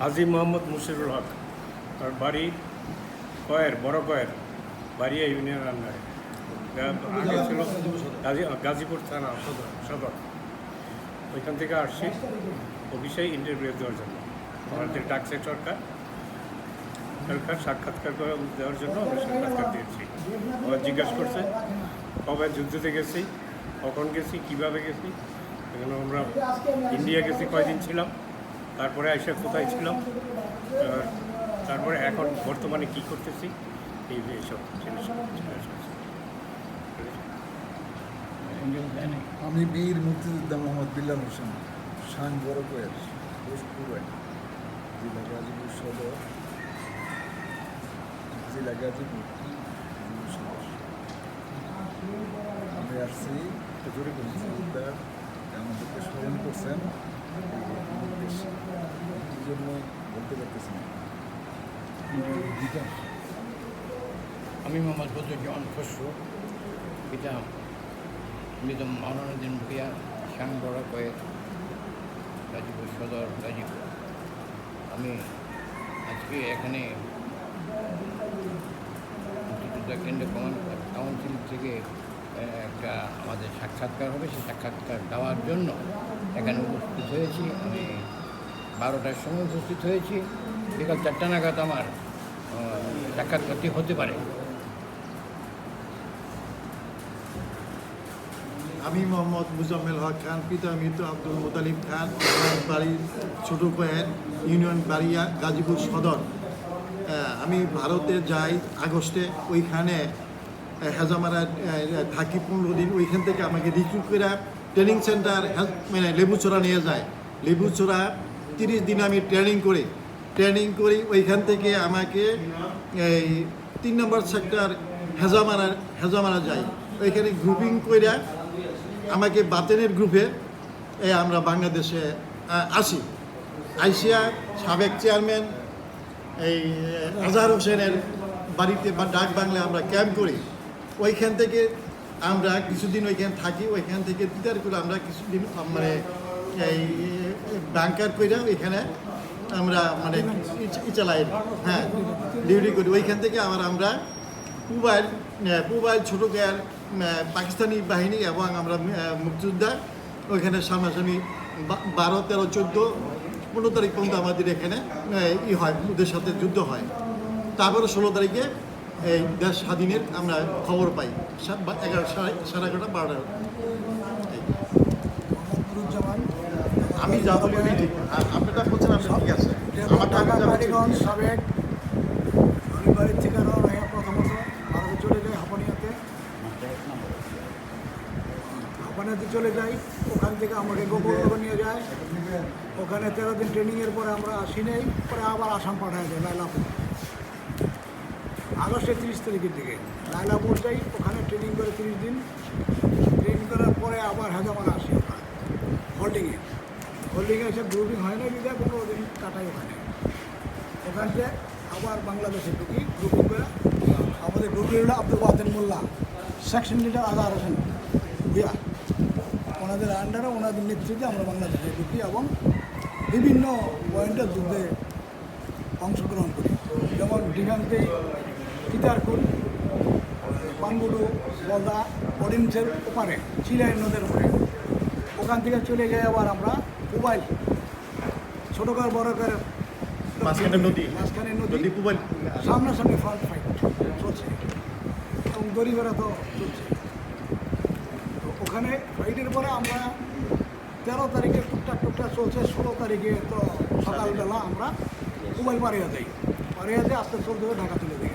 হাজি মোহাম্মদ মুশিরুল হক। আর বাড়ি কয়ের, বড় কয়ের, বাড়িয়া ইউনিয়ন আন্ডারে আগে ছিল গাজী, গাজীপুর থানা, সদর সদর। ওইখান থেকে আসছি। অফিসে ইন্টারভিউ দেওয়ার জন্য। আমাদের ডাকছে সরকার। সরকার সাক্ষাৎকার করে দেওয়ার জন্য আমি সাক্ষাৎকার দিয়েছি। আমার জিজ্ঞাসা করছে, কবে যুদ্ধতে গেছি, কখন গেছি, কীভাবে গেছি? এখানে আমরা ইন্ডিয়া গেছি, কয়দিন ছিলাম? তারপরে আইসা কোথায় ছিলাম তারপরে এখন বর্তমানে কি করতেছি এই এইসব জিনিস। আমি বীর মুক্তিযোদ্ধা মোহাম্মদ বিল্লাল হোসেন, শান বড়কয়ের পোস্টপুরে জেলা গাজীপুর সদর, জেলা গাজীপুর। আমি আসছি আমাদেরকে স্মরণ করছেন জন্য বলতে পারতেছি না। আমি মোহাম্মদ বদরুজ্জামান খসরু। পিতা মৃত মৌলানুদ্দিন ভূয়া শ্যাম বড় কয়েক গাজীপুর সদর গাজীপুর আমি আজকে এখানে মুক্তিযোদ্ধা কেন্দ্র কমান কাউন্সিল থেকে একটা আমাদের সাক্ষাৎকার হবে। সেই সাক্ষাৎকার দেওয়ার জন্য এখানে উপস্থিত হয়েছি। আমি বারোটার সময় উপস্থিত হয়েছি। বিকাল চারটা নাগাদ আমার সাক্ষাৎকারটি হতে পারে। আমি মোহাম্মদ মুজাম্মেল হক খান, পিতা মৃত আব্দুল মোতালিব খান বাড়ির ছোট কয়েন, ইউনিয়ন বাড়িয়া, গাজীপুর সদর। আমি ভারতে যাই আগস্টে, ওইখানে হেজামারা থাকি পনেরো দিন, ওইখান থেকে আমাকে রিক্রুট করে ট্রেনিং সেন্টার মানে লেবুচোরা নিয়ে যায়। লেবুচোরা তিরিশ দিন আমি ট্রেনিং করি। ট্রেনিং করি, ওইখান থেকে আমাকে এই তিন নম্বর সেক্টর হেজামারা হেজামারা যাই। ওইখানে গ্রুপিং করে আমাকে বাতেনের গ্রুপে এ আমরা বাংলাদেশে আসি। আইসিয়া সাবেক চেয়ারম্যান এই, আজহার হোসেনের বাড়িতে বা ডাক বাংলায় আমরা ক্যাম্প করি। ওইখান থেকে আমরা কিছুদিন ওইখানে থাকি, ওইখান থেকে তিতার করে আমরা কিছুদিন মানে এই ব্যাংকার করে ওইখানে আমরা মানে চালাই হ্যাঁ ডিউটি করি। ওইখান থেকে আবার আমরা পুবাইল পুবাইল ছোটো গায়ের পাকিস্তানি বাহিনী এবং আমরা মুক্তিযোদ্ধা ওইখানে সামনাসামনি বারো, তেরো, চোদ্দ, পনেরো তারিখ পর্যন্ত আমাদের এখানে ই হয়, ওদের সাথে যুদ্ধ হয়। তারপরে ষোলো তারিখে এই দেশ স্বাধীনের আমরা খবর পাই এগারো, সাড়ে সাড়ে এগারোটা, বারোটা। আমি যা বলি ওই ঠিক। আর আপনারটা বলছেন, আপনি ঠিক আছে। আমার টাকা কালীগঞ্জ সাবেক আমি বাড়ির থেকে রওনা হয়ে প্রথমত ভারতে চলে যাই হাপানিয়াতে। হাপানিয়াতে চলে যাই ওখান থেকে আমাকে গোকুলনগর নিয়ে যায়। ওখানে তেরো দিন ট্রেনিংয়ের পরে আমরা আসি নেই, পরে আবার আসাম পাঠায় যায় লাইলাপুর। আগস্টের তিরিশ তারিখের দিকে। লাইলাপুর যাই, ওখানে ট্রেনিং করে তিরিশ দিন। ট্রেনিং করার পরে আবার হেজামারা আসি আমরা হোল্ডিংয়ে হোল্ডিংয়ে এসে গ্রুপিং হয় না বিদায় পনেরো দিন কাটাই ওখানে। ওখান থেকে আবার বাংলাদেশে ঢুকি গ্রুপিং করে, আমাদের গ্রুপিং হলো আব্দুল বাতেন মোল্লা সেকশন লিডার আজহার হোসেন ভুয়া ওনাদের আন্ডারে ওনাদের নেতৃত্বে আমরা বাংলাদেশে ঢুকি এবং বিভিন্ন পয়েন্টে যুদ্ধে অংশগ্রহণ করি। যেমন ডিগান্তে তিতারকুল পানগুডু বলদা অডিন্সের ওপারে, চিলাই নদের ওপারে। ওখান থেকে চলে যাই আবার আমরা মোবাইল ছোটো কার বড় কার মাঝখানে নদী মাঝখানে নদী পুবাইল সামনাসামনি ফ্রন্ট ফাইট চলছে। এবং দড়িবেড়া তো চলছে। তো ওখানে ফাইটের পরে আমরা তেরো তারিখে টুকটাক টুকটাক চলছে ষোলো তারিখে তো সকালবেলা আমরা মোবাইল পাড়িয়ে যাই। পাড়িয়ে যাই আস্তে চলতে হবে ঢাকা চলে যাই।